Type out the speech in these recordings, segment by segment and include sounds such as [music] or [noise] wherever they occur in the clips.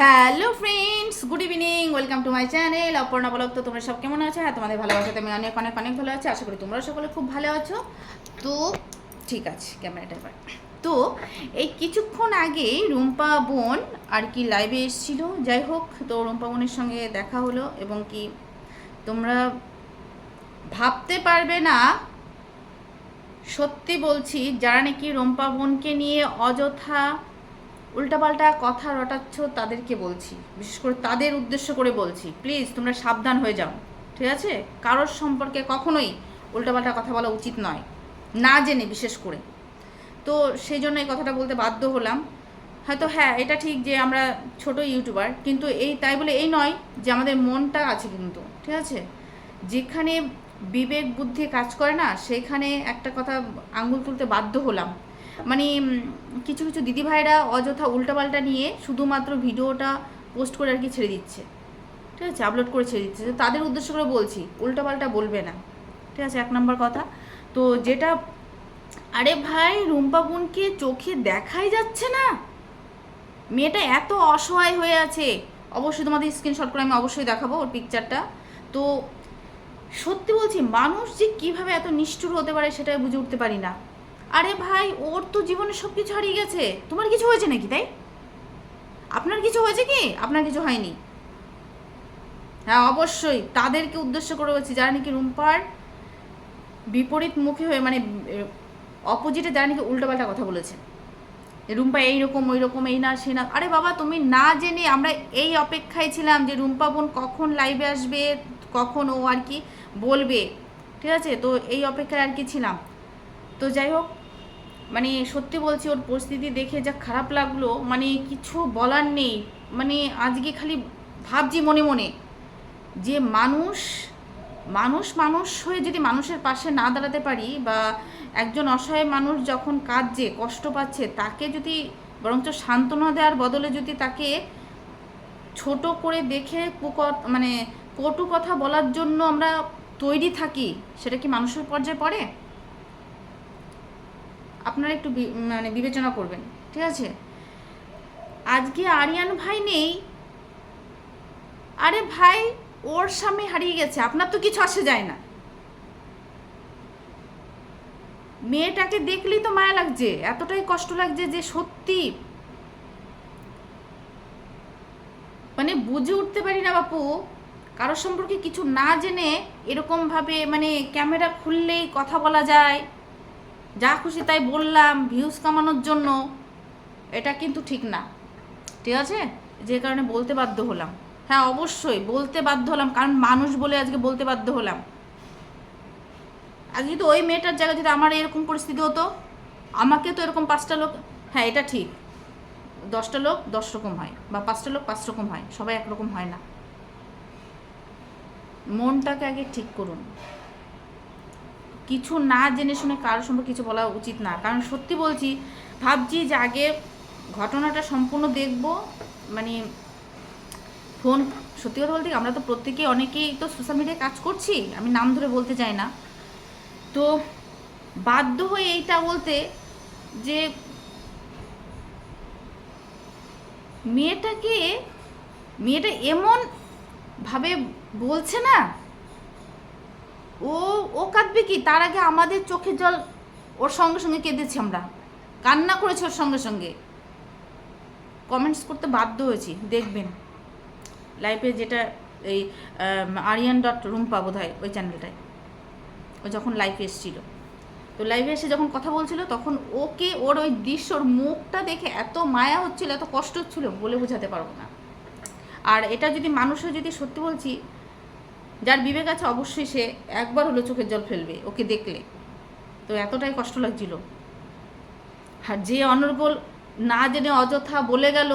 Hello friends, good evening, welcome to my channel, Aparna vlog তো তোমরা সব কেমন আছো? হ্যাঁ তোমাদের ভালোবাসাতে আমি অনেক অনেক অনেক ভালো আছি। আশা করি তোমরা সকলে খুব ভালো আছো। তো ঠিক আছে, ক্যামেরাটা এবার। তো এই কিছুক্ষণ আগেই রুম্পা বোন আর কি লাইভে এসেছিল। যাই হোক, তো রুম্পা বোনের সঙ্গে দেখা হলো এবং কি তোমরা ভাবতে পারবে না, সত্যি বলছি, যারা নাকি রম্পা বোনকে নিয়ে অযথা উল্টাপাল্টা কথা রটাচ্ছ তাদেরকে বলছি। বিশেষ করে তাদের উদ্দেশ্য করে বলছি। প্লিজ, তোমরা সাবধান হয়ে যাও। ঠিক আছে? কারোর সম্পর্কে কখনোই উল্টাপাল্টা কথা বলা উচিত নয়। না জেনে, বিশেষ করে। তো সেই জন্য এই কথাটা বলতে বাধ্য হলাম। হয়তো হ্যাঁ এটা ঠিক যে আমরা ছোট ইউটিউবার, কিন্তু এই, তাই বলে এই নয় যে আমাদের মনটা আছে কিন্তু। ঠিক আছে? যেখানে বিবেক বুদ্ধি কাজ করে না, সেখানে একটা কথা আঙ্গুল তুলতে বাধ্য হলাম। মানে কিছু কিছু দিদিভাইরা অযথা উল্টাপাল্টা নিয়ে শুধুমাত্র ভিডিওটা পোস্ট করে আর কি ছেড়ে দিচ্ছে। ঠিক আছে? আপলোড করে ছেড়ে দিচ্ছে। তাদের উদ্দেশ্য করে বলছি, উল্টাপাল্টা বলবে না। ঠিক আছে? এক নম্বর কথা। তো যেটা, আরে ভাই, রুম্পা বোনকে চোখে দেখাই যাচ্ছে না? মেয়েটা এত অসহায় হয়ে আছে। অবশ্যই তোমাদের স্ক্রিনশট করে আমি অবশ্যই দেখাবো ওর পিকচারটা তো সত্যি বলছি, মানুষ যে কীভাবে এত নিষ্ঠুর হতে পারে সেটা বুঝে উঠতে পারি না। আরে ভাই, ওর তো জীবনে সব কিছু হারিয়ে গেছে। তোমার কিছু হয়েছে নাকি তাই? আপনার কিছু হয়েছে কি? আপনার কিছু হয়নি। হ্যাঁ অবশ্যই, তাদেরকে উদ্দেশ্য করে বলছি, যারা নাকি রুম্পার বিপরীত মুখে হয়ে মানে অপোজিটে যারা নাকি উল্টোপাল্টা কথা বলেছে। রুম্পা এইরকম ওই রকম, এই না, সে না। আরে বাবা, তুমি না জেনে আমরা এই অপেক্ষায় ছিলাম যে রুম্পা বোন কখন লাইভে আসবে, কখন ও আর কি বলবে। ঠিক আছে, তো এই অপেক্ষায় আর কি ছিলাম। তো যাই হোক মানে সত্যি বলছি, ওর পরিস্থিতি দেখে যা খারাপ লাগল মানে কিছু বলার নেই। মানে আজকে খালি ভাবছি মনে মনে যে মানুষ মানুষ মানুষ হয়ে যদি মানুষের পাশে না দাঁড়াতে পারি বা একজন অসহায় মানুষ যখন কাঁদছে, কষ্ট পাচ্ছে, তাকে যদি বরঞ্চ সান্ত্বনা দেওয়ার বদলে যদি তাকে ছোট করে দেখে কুকথ মানে কটু কথা বলার জন্য আমরা তৈরি থাকি, সেটা কি মানুষের পর্যায়ে পড়ে? আপনারা একটু মানে বিবেচনা করবেন, ঠিক আছে? আজকে আরিয়ান ভাই নেই। আরে ভাই, ওর সামনে হারিয়ে গেছে, আপনার তো কিছু আসে যায় না। মেয়েটাকে দেখলেই তো মায়া লাগছে, এতটাই কষ্ট লাগছে যে সত্যি। মানে বুঝে উঠতে পারি না বাপু, কারোর সম্পর্কে কিছু না জেনে এরকমভাবে মানে ক্যামেরা খুললেই কথা বলা যায়। যা খুশি তাই বললাম ভিউজ কামানোর জন্য। এটা কিন্তু ঠিক না। ঠিক আছে? যে কারণে বলতে বাধ্য হলাম। হ্যাঁ অবশ্যই বলতে বাধ্য হলাম, কারণ মানুষ বলে আজকে বলতে বাধ্য হলাম। আজকে তো ওই মেয়েটার জায়গায় যদি আমার এরকম পরিস্থিতি হতো, আমাকে তো এরকম পাঁচটা লোক হ্যাঁ এটা ঠিক। দশটা লোক দশ রকম হয়, বা পাঁচটা লোক পাঁচ রকম হয়, সবাই একরকম হয় না। মনটাকে আগে ঠিক করুন। কিছু না জেনে শুনে কারোর সম্পর্কে কিছু বলা উচিত না। কারণ সত্যি বলছি, ভাবছি যে আগে ঘটনাটা সম্পূর্ণ দেখব মানে ফোন, সত্যি কথা বলতে আমরা তো প্রত্যেকেই অনেকেই তো সোশ্যাল মিডিয়ায় কাজ করছি, আমি নাম ধরে বলতে চাই না। তো বাধ্য হয়ে এইটা বলতে যে মেয়েটাকে, মেয়েটা এমন ভাবে বলছে না ও ও কাঁদবে কি? তার আগে আমাদের চোখের জল ওর সঙ্গে সঙ্গে কেঁদেছি আমরা। কান্না করেছি ওর সঙ্গে সঙ্গে। কমেন্টস করতে বাধ্য হয়েছি, দেখবেন। লাইফে যেটা এই আরিয়ান ডট রুম্পা বোধ হয় ওই চ্যানেলটায় ও যখন লাইভে এসেছিল। তো লাইভে এসে যখন কথা বলছিল, তখন ওকে ওর ওই দৃশ্য, ওর মুখটা দেখে এত মায়া হচ্ছিল, এত কষ্ট হচ্ছিল বলে বোঝাতে পারব না। আর এটা যদি মানুষের যদি সত্যি বলছি যার বিবেক আছে অবশ্যই সে একবার হলো চোখের জল ফেলবে, ওকে দেখলে। তো এতটাই কষ্ট লাগছিল। আর যে অনর্গল না জেনে অযথা বলে গেল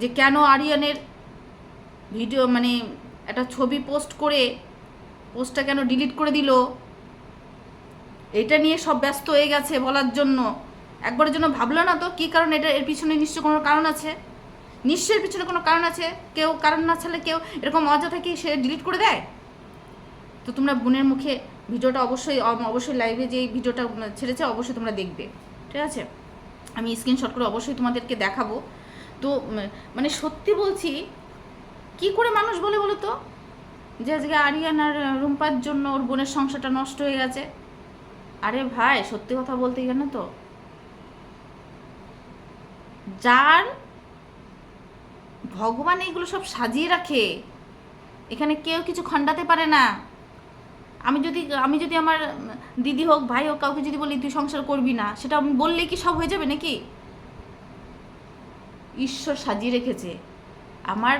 যে কেন আরিয়ানের ভিডিও মানে একটা ছবি পোস্ট করে পোস্টটা কেন ডিলিট করে দিল, এটা নিয়ে সব ব্যস্ত হয়ে গেছে বলার জন্য। একবারের জন্য ভাবলো না তো? কী কারণ এটা? এর পিছনে নিশ্চয় কোনো কারণ আছে? নিশ্চয়ের পিছনে কোনো কারণ আছে? কেউ কারণ না ছাড়লে কেউ এরকম অযথা কি সে ডিলিট করে দেয়? তো তোমরা বোনের মুখে ভিডিওটা অবশ্যই অবশ্যই লাইভে যে ভিডিওটা ছেড়েছে অবশ্যই তোমরা দেখবে। ঠিক আছে? আমি স্ক্রিনশট করে অবশ্যই তোমাদেরকে দেখাবো। তো মানে সত্যি বলছি, কি করে মানুষ বলে বলো তো? যে আজকে আরিয়ান আর রুম্পার জন্য ওর বোনের সংসারটা নষ্ট হয়ে গেছে। আরে ভাই, সত্যি কথা বলতে গেলে তো। যার ভগবান এইগুলো সব সাজিয়ে রাখে। এখানে কেউ কিছু খণ্ডাতে পারে না। আমি যদি আমি যদি আমার দিদি হোক, ভাই হোক, কাউকে যদি বলি, তুই সংসার করবি না, সেটা আমি বললেই কি সব হয়ে যাবে নাকি? ঈশ্বর সাজিয়ে রেখেছে। আমার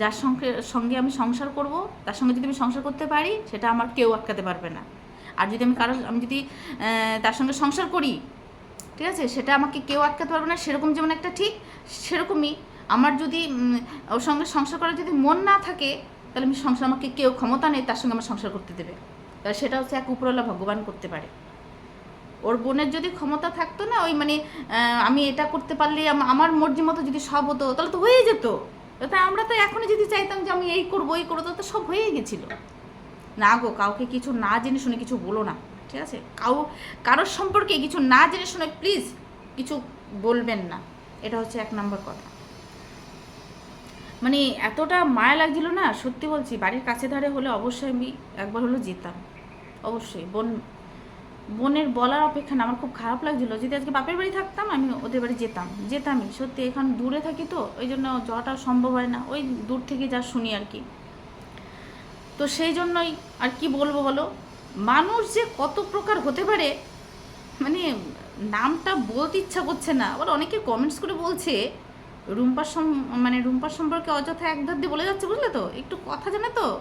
যার সঙ্গে সঙ্গে আমি সংসার করব, তার সঙ্গে যদি আমি সংসার করতে পারি, সেটা আমার কেউ আটকাতে পারবে না। আর যদি আমি কারও আমি যদি তার সঙ্গে সংসার করি, ঠিক আছে, সেটা আমাকে কেউ আটকাতে পারবে না। সেরকম যেমন একটা ঠিক, সেরকমই আমার যদি ওর সঙ্গে সংসার করার যদি মন না থাকে, তাহলে আমি সংসার আমাকে কেউ ক্ষমতা নেই, তার সঙ্গে আমার সংসার করতে দেবে। তাহলে সেটা হচ্ছে এক উপরওয়ালা ভগবান করতে পারে। ওর বোনের যদি ক্ষমতা থাকতো না, ওই মানে আমি এটা করতে পারলে আমার মর্জি মতো যদি সব হতো, তাহলে তো হয়েই যেত। তা আমরা তো এখনই যদি চাইতাম যে আমি এই করব এই করব তো সব হয়েই গেছিল। না গো, কাউকে কিছু না জেনে শুনে কিছু বলো না, ঠিক আছে? কাউ, কারোর সম্পর্কে কিছু না জেনে শুনে প্লিজ কিছু বলবেন না। এটা হচ্ছে এক নম্বর কথা। মানে এতটা মায়া লাগছিল না? সত্যি বলছি, বাড়ির কাছে ধারে হলে অবশ্যই আমি একবার হলো যেতাম। অবশ্যই, বোন, বোনের বলার অপেক্ষা না, আমার খুব খারাপ লাগছিল। যদি আজকে বাপের বাড়ি থাকতাম, আমি ওদের বাড়ি যেতাম, যেতামই। সত্যি, এখন দূরে থাকি তো, ওই জন্য যাওয়াটা সম্ভব হয় না। ওই দূর থেকে যা শুনি আর কি। তো সেই জন্যই আর কি বলব বলো? মানুষ যে কত প্রকার হতে পারে মানে নামটা বলতে ইচ্ছা করছে না। আবার অনেকে কমেন্টস করে বলছে রুম্পার সম মানে রুম্পার সম্পর্কে অযথা এক ধার দিয়ে বলে যাচ্ছে, বুঝলে তো? একটু কথা জানে তো?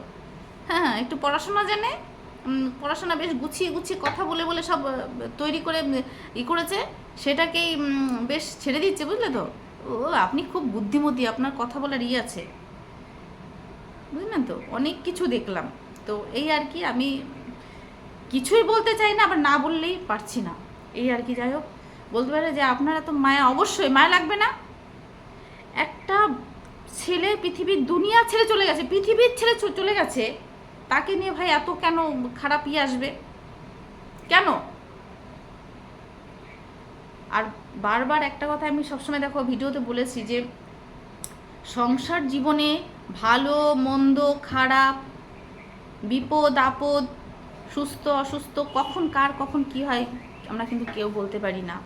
হ্যাঁ হ্যাঁ একটু পড়াশোনা জানে। পড়াশোনা বেশ গুছিয়ে গুছিয়ে কথা বলে বলে সব তৈরি করে ই করেছে। সেটাকেই বেশ ছেড়ে দিচ্ছে, বুঝলে তো? ও, আপনি খুব বুদ্ধিমতী, আপনার কথা বলার ই আছে। বুঝলেন তো? অনেক কিছু দেখলাম। তো এই আর কি, আমি কিছুই বলতে চাই না, আবার না বললেই পারছি না। এই আর কি, যাই হোক। বলতে পারে যে আপনারা তো মায়া, অবশ্যই মায়া লাগবে না। একটা ছেলে পৃথিবীর দুনিয়া ছেড়ে চলে গেছে, পৃথিবীর ছেড়ে চলে গেছে, তাকে নিয়ে ভাই এত কেন খারাপ ইয়ে আসবে? কেন? আর বারবার একটা কথা আমি সবসময় দেখো ভিডিওতে বলেছি যে, সংসার জীবনে ভালো, মন্দ, খারাপ, বিপদ, আপদ, সুস্থ, অসুস্থ, কখন কার, কখন কি হয়, আমরা কিন্তু কেউ বলতে পারি না।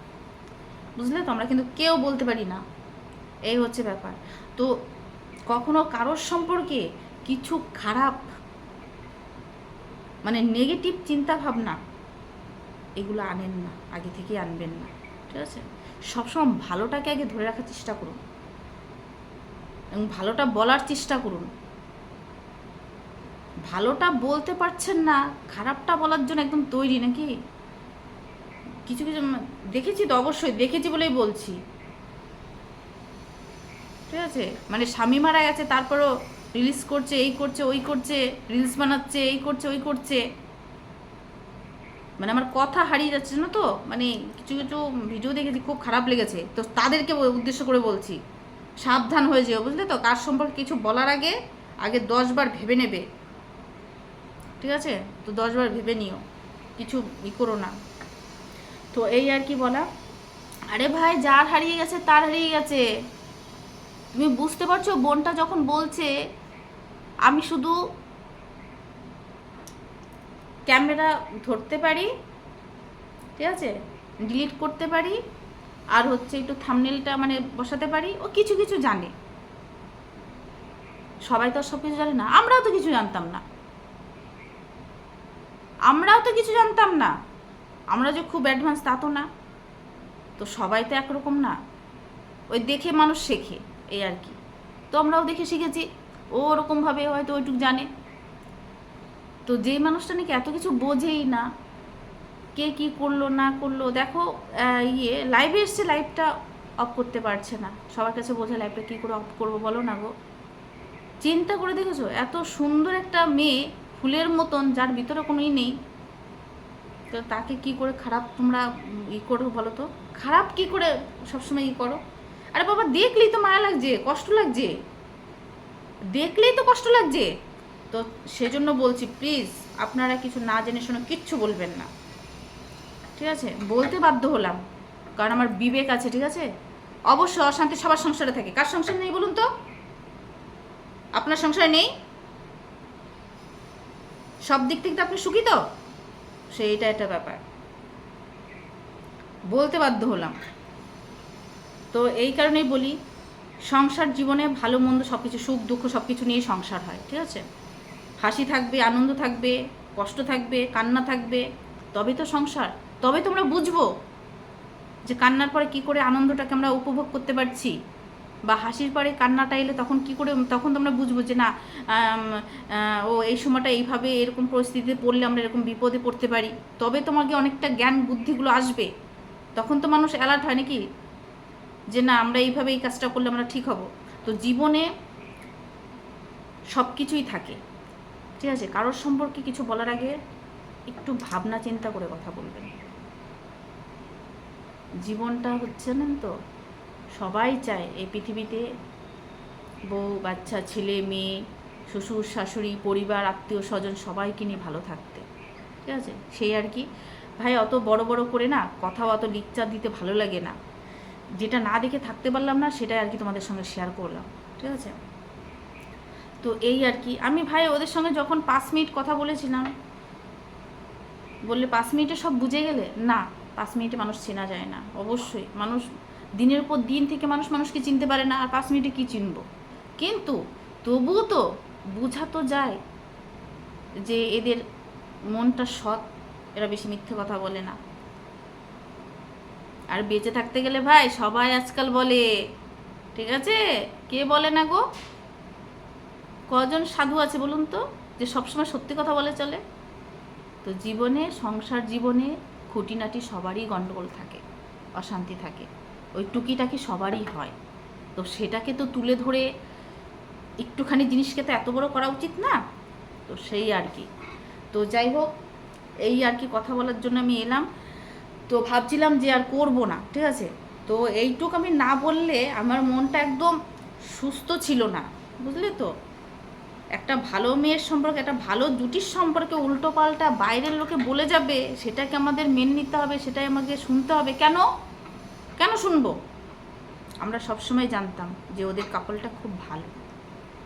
বুঝলে তো? আমরা কিন্তু কেউ বলতে পারি না। এই হচ্ছে ব্যাপার। তো কখনো কারোর সম্পর্কে কিছু খারাপ মানে নেগেটিভ চিন্তা ভাবনা এগুলো আনেন না, আগে থেকে আনবেন না, ঠিক আছে? সবসময় ভালোটাকে আগে ধরে রাখার চেষ্টা করুন এবং ভালোটা বলার চেষ্টা করুন। ভালোটা বলতে পারছেন না, খারাপটা বলার জন্য একদম তৈরি নাকি? কিছু কিছু, দেখেছি তো অবশ্যই, দেখেছি বলেই বলছি। ঠিক আছে? মানে স্বামী মারা গেছে, তারপরও রিলিজ করছে, এই করছে, ওই করছে রিলস বানাচ্ছে, এই করছে, ওই করছে। মানে আমার কথা হারিয়ে যাচ্ছে না তো? মানে কিছু কিছু ভিডিও দেখেছি, খুব খারাপ লেগেছে। তো তাদেরকে উদ্দেশ্য করে বলছি, সাবধান হয়ে যেও, বুঝলে তো? কার সম্পর্কে কিছু বলার আগে আগে দশবার ভেবে নেবে। ঠিক আছে? তো দশবার ভেবে নিও, কিছু ই করো না। তো এই আর কি বলা? আরে ভাই, যার হারিয়ে গেছে, তার হারিয়ে গেছে। তুমি বুঝতে পারছ? বোনটা যখন বলছে, আমি শুধু ক্যামেরা ধরতে পারি, ঠিক আছে? ডিলিট করতে পারি, আর হচ্ছে একটু থামনেলটা মানে বসাতে পারি, ও কিছু কিছু জানে। সবাই তো সব কিছু জানে না। আমরাও তো কিছু জানতাম না। আমরাও তো কিছু জানতাম না। আমরা যে খুব অ্যাডভান্স তা তো না। তো সবাই তো একরকম না। ওই দেখে মানুষ শেখে। এই আর কি। তো আমরাও দেখে শিখেছি। ও ওরকমভাবে হয়তো ওইটুক জানে। তো যে মানুষটা নাকি এত কিছু বোঝেই না, কে কি করল, না করল, দেখো ইয়ে লাইভে এসছে লাইভটা অফ করতে পারছে না। সবার কাছে বোঝে লাইভটা কী করে অফ করব বলো না গো। চিন্তা করে দেখেছ? এত সুন্দর একটা মেয়ে, ফুলের মতন, যার ভিতরে কোনো ই নেই। তো তাকে কি করে খারাপ তোমরা ই করো বলো তো? খারাপ কি করে সবসময় ই করো? আরে বাবা, দেখলেই তো মায়া লাগছে, কষ্ট লাগছে। দেখলেই তো কষ্ট লাগছে। তো সেজন্য বলছি প্লিজ আপনারা কিছু না জেনে শুনে কিচ্ছু বলবেন না। ঠিক আছে? বলতে বাধ্য হলাম, কারণ আমার বিবেক আছে, ঠিক আছে? অবশ্যই অশান্তি সবার সংসারে থাকে। কার সংসার নেই বলুন তো? আপনার সংসারে নেই? সব দিক থেকে তো আপনি সুখী তো? সেইটা একটা ব্যাপার। বলতে বাধ্য হলাম। তো এই কারণেই বলি, সংসার জীবনে ভালো, মন্দ সব কিছু সুখ, দুঃখ সব কিছু নিয়ে সংসার হয়, ঠিক আছে? হাসি থাকবে, আনন্দ থাকবে, কষ্ট থাকবে, কান্না থাকবে তবে তো সংসার। তবে তোমরা বুঝব যে কান্নার পরে কি করে আনন্দটাকে আমরা উপভোগ করতে পারছি, বা হাসির পরে কান্নাটা এলে তখন কি করে, তখন তোমরা বুঝব যে না ও এই সময়টা এইভাবে এরকম পরিস্থিতিতে পড়লে আমরা এরকম বিপদে পড়তে পারি। তবে তোমাকে অনেকটা জ্ঞান, বুদ্ধিগুলো আসবে। তখন তো মানুষ অ্যালার্ট হয় নাকি? যে না, আমরা এইভাবে এই কাজটা করলে আমরা ঠিক হব। তো জীবনে সব কিছুই থাকে। ঠিক আছে? কারোর সম্পর্কে কিছু বলার আগে একটু ভাবনা চিন্তা করে কথা বলবেন। জীবনটা হচ্ছে না তো, সবাই চায় এই পৃথিবীতে বউ, বাচ্চা, ছেলে, মেয়ে, শ্বশুর, শাশুড়ি, পরিবার, আত্মীয়, স্বজন সবাইকে নিয়ে ভালো থাকতে। ঠিক আছে? সেই আর কি। ভাই, অত বড় বড় করে না, কথাও অত লিকচার দিতে ভালো লাগে না। যেটা না দেখে থাকতে পারলাম না, সেটাই আর কি তোমাদের সঙ্গে শেয়ার করলাম, ঠিক আছে? তো এই আর কি। আমি ভাই ওদের সঙ্গে যখন পাঁচ মিনিট কথা বলেছিলাম, বললে পাঁচ মিনিটে সব বুঝে গেলে? না, পাঁচ মিনিটে মানুষ চেনা যায় না, অবশ্যই। মানুষ দিনের পর দিন থেকে মানুষ মানুষকে চিনতে পারে না, আর পাঁচ মিনিটে কি চিনবো? কিন্তু তবুও তো বোঝা তো যায় যে এদের মনটা সৎ, এরা বেশি মিথ্যে কথা বলে না। আর বেঁচে থাকতে গেলে ভাই সবাই আজকাল বলে, ঠিক আছে? কে বলে না গো? কজন সাধু আছে বলুন তো, যে সবসময় সত্যি কথা বলে চলে? তো জীবনে, সংসার জীবনে খুঁটিনাটি সবারই গণ্ডগোল থাকে, অশান্তি থাকে। ওই টুকিটাকি সবারই হয়। তো সেটাকে তো তুলে ধরে একটুখানি জিনিসকে তো এত বড় করা উচিত না? তো সেই আর কি। তো যাই হোক, এই আর কি কথা বলার জন্য আমি এলাম। তো ভাবছিলাম যে আর করব না, ঠিক আছে? তো এইটুক আমি না বললে আমার মনটা একদম সুস্থ ছিল না, বুঝলে তো? একটা ভালো মেয়ের সম্পর্কে, একটা ভালো জুটির সম্পর্কে উল্টো পাল্টা বাইরের লোকে বলে যাবে, সেটাকে আমাদের মেনে নিতে হবে, সেটাই আমাকে শুনতে হবে। কেন? কেন শুনব? আমরা সবসময় জানতাম যে ওদের কাপলটা খুব ভালো,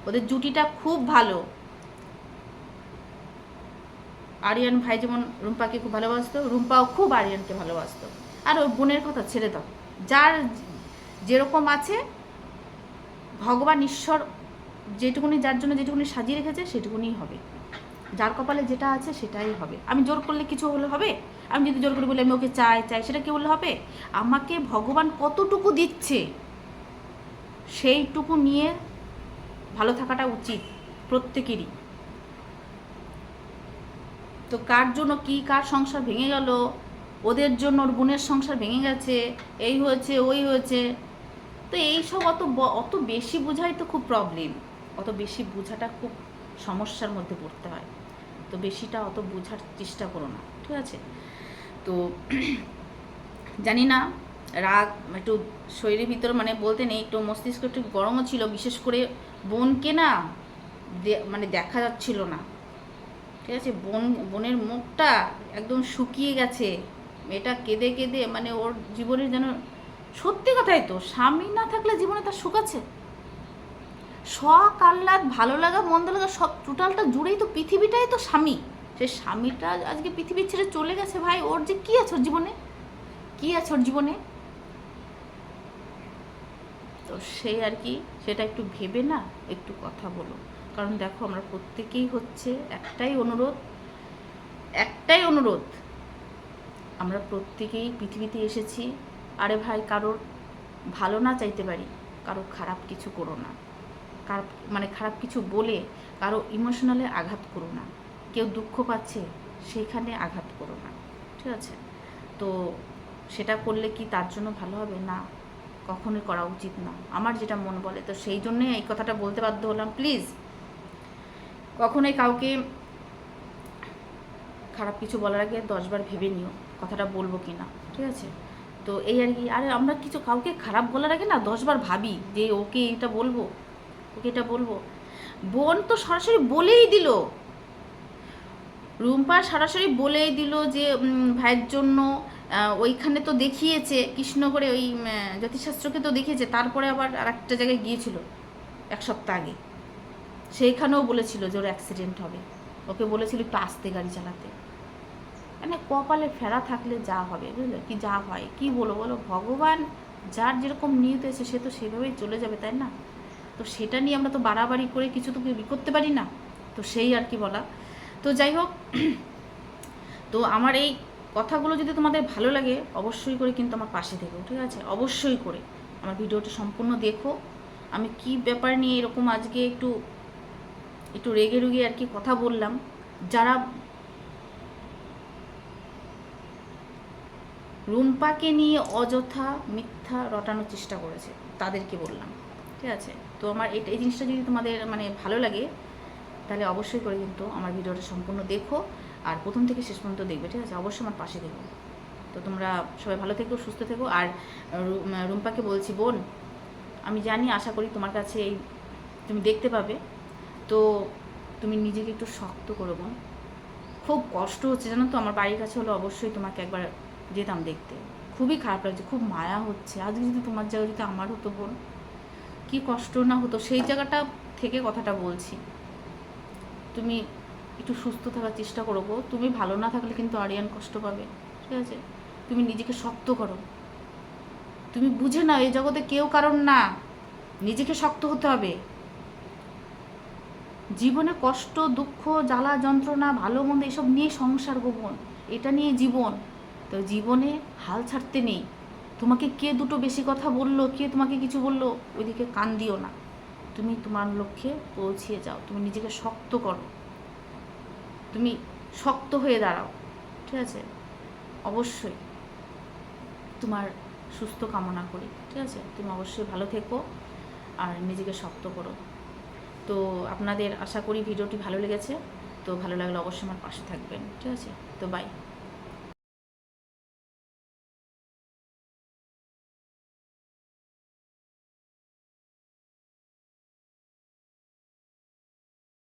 ওদের জুটিটা খুব ভালো। আরিয়ান ভাই যেমন রুম্পাকে খুব ভালোবাসতো, রুম্পাও খুব আরিয়ানকে ভালোবাসতো। আর ওর বোনের কথা ছেড়ে দাও। যার যেরকম আছে, ভগবান ঈশ্বর যেটুকুনি, যার জন্য যেটুকুনি সাজিয়ে রেখেছে, সেটুকুনি হবে। যার কপালে যেটা আছে, সেটাই হবে। আমি জোর করলে কিছু হলে হবে? আমি যদি জোর করে বলি, আমি ওকে চাই চাই, সেটা কি বললে হবে? আমাকে ভগবান কতটুকু দিচ্ছে, সেইটুকু নিয়ে ভালো থাকাটা উচিত প্রত্যেকেরই। তো কার জন্য কি, কার সংসার ভেঙে গেল? ওদের জন্য ওর বোনের সংসার ভেঙে গেছে, এই হয়েছে, ওই হয়েছে। তো এইসব অত অত বেশি বোঝাই তো খুব প্রবলেম অত বেশি বোঝাটা খুব সমস্যার মধ্যে পড়তে হয়। তো বেশিটা অত বোঝার চেষ্টা করো না, ঠিক আছে? তো [clears throat] জানি না, রাগ একটু শরীরের ভিতর মানে বলতে নেই, একটু মস্তিষ্ক একটু গরমও ছিল, বিশেষ করে বোনকে না মানে দেখা যাচ্ছিল না। ঠিক আছে, বোন, বোনের মুখটা একদম শুকিয়ে গেছে। মেয়েটা কেঁদে কেঁদে মানে ওর জীবনের যেন, সত্যি কথাই তো, স্বামী না থাকলে জীবনে তার আছে। শখ, আহ্লাদ, ভালো লাগা, মন্দ লাগা, সব টোটালটা জুড়েই তো পৃথিবীটাই তো স্বামী। সে স্বামীটা আজকে পৃথিবীর ছেড়ে চলে গেছে ভাই, ওর যে কী আছে ওর জীবনে? কী আছে ওর জীবনে? তো সেই আর কি, সেটা একটু ভেবে না, একটু কথা বলো। কারণ দেখো আমরা প্রত্যেকেই হচ্ছে একটাই অনুরোধ একটাই অনুরোধ, আমরা প্রত্যেকেই পৃথিবীতে এসেছি। আরে ভাই, কারোর ভালো না চাইতে পারি, কারও খারাপ কিছু করো না। খারাপ মানে খারাপ কিছু বলে কারও ইমোশনালে আঘাত করো না। কেউ দুঃখ পাচ্ছে সেখানে আঘাত করো না। ঠিক আছে? তো সেটা করলে কি তার জন্য ভালো হবে? না, কখনোই করা উচিত না। আমার যেটা মন বলে, তো সেই জন্যই এই কথাটা বলতে বাধ্য হলাম। প্লিজ কখনোই কাউকে খারাপ কিছু বলার আগে দশবার ভেবে নিও কথাটা বলব কি না ঠিক আছে? তো এই আর কি আরে আমরা কিছু কাউকে খারাপ বলার আগে না দশবার ভাবি যে ওকে এটা বলব ওকে এটা বলব। বোন তো সরাসরি বলেই দিল। রুম্পা সরাসরি বলেই দিল যে ভাইয়ের জন্য ওইখানে তো দেখিয়েছে কৃষ্ণগড়ে ওই উম, আহ, জ্যোতিষশাস্ত্রকে তো দেখিয়েছে তারপরে আবার আর একটা জায়গায় গিয়েছিল এক সপ্তাহ আগে। সেইখানেও বলেছিল যে ওর অ্যাক্সিডেন্ট হবে। ওকে বলেছিল একটু আস্তে গাড়ি চালাতে। মানে কপালে ফেরা থাকলে যা হবে, বুঝলে? কি যা হয়, কি বলো বলো? ভগবান যার যেরকম নিয়ত আছে, সে তো সেভাবেই চলে যাবে, তাই না? তো সেটা নিয়ে আমরা তো বাড়াবাড়ি করে কিছু তো করতে পারি না। তো সেই আর কি বলা। তো যাই হোক, তো আমার এই কথাগুলো যদি তোমাদের ভালো লাগে, অবশ্যই করে কিন্তু আমার পাশে থেকো, ঠিক আছে? অবশ্যই করে আমার ভিডিওটা সম্পূর্ণ দেখো। আমি কি ব্যাপার নিয়ে এরকম আজকে একটু একটু রেগে রুগে আর কি কথা বললাম। যারা রুম্পাকে নিয়ে অযথা মিথ্যা রটানোর চেষ্টা করেছে, তাদেরকে বললাম। ঠিক আছে? তো আমার এটা এই জিনিসটা যদি তোমাদের মানে ভালো লাগে, তাহলে অবশ্যই করে কিন্তু আমার ভিডিওটা সম্পূর্ণ দেখো আর প্রথম থেকে শেষ পর্যন্ত দেখবে। ঠিক আছে? অবশ্যই আমার পাশে দেখো তো তোমরা সবাই ভালো থেকো, সুস্থ থেকো। আর রুম্পাকে বলছি, বোন, আমি জানি, আশা করি তোমার কাছে এই তুমি দেখতে পাবে। তো তুমি নিজেকে একটু শক্ত করো বোন। খুব কষ্ট হচ্ছে, জানো তো? আমার বাড়ির কাছে হলে অবশ্যই তোমাকে একবার যেতাম দেখতে। খুবই খারাপ লাগছে, খুব মায়া হচ্ছে। আজকে যদি তোমার জায়গায় যদি আমার হতো বোন, কি কষ্ট না হতো? সেই জায়গাটা থেকে কথাটা বলছি। তুমি একটু সুস্থ থাকার চেষ্টা করো গো তুমি ভালো না থাকলে কিন্তু আরিয়ান কষ্ট পাবে, ঠিক আছে? তুমি নিজেকে শক্ত করো। তুমি বুঝে নাও, এই জগতে কেউ কারণ না। নিজেকে শক্ত হতে হবে। জীবনে কষ্ট, দুঃখ, জ্বালা, যন্ত্রণা, ভালো মন্দ এসব নিয়ে সংসার গোপন। এটা নিয়ে জীবন। তো জীবনে হাল ছাড়তে নেই। তোমাকে কে দুটো বেশি কথা বলল, কে তোমাকে কিছু বলল, ওইদিকে কান দিও না। তুমি তোমার লক্ষ্যে পৌঁছিয়ে যাও। তুমি নিজেকে শক্ত করো। তুমি শক্ত হয়ে দাঁড়াও। ঠিক আছে? অবশ্যই তোমার সুস্থ কামনা করি। ঠিক আছে? তুমি অবশ্যই ভালো থেকো আর নিজেকে শক্ত করো। তো আপনাদের আশা করি ভিডিওটি ভালো লেগেছে। তো ভালো লাগলে অবশ্যই আমার পাশে থাকবেন। ঠিক আছে? তো বাই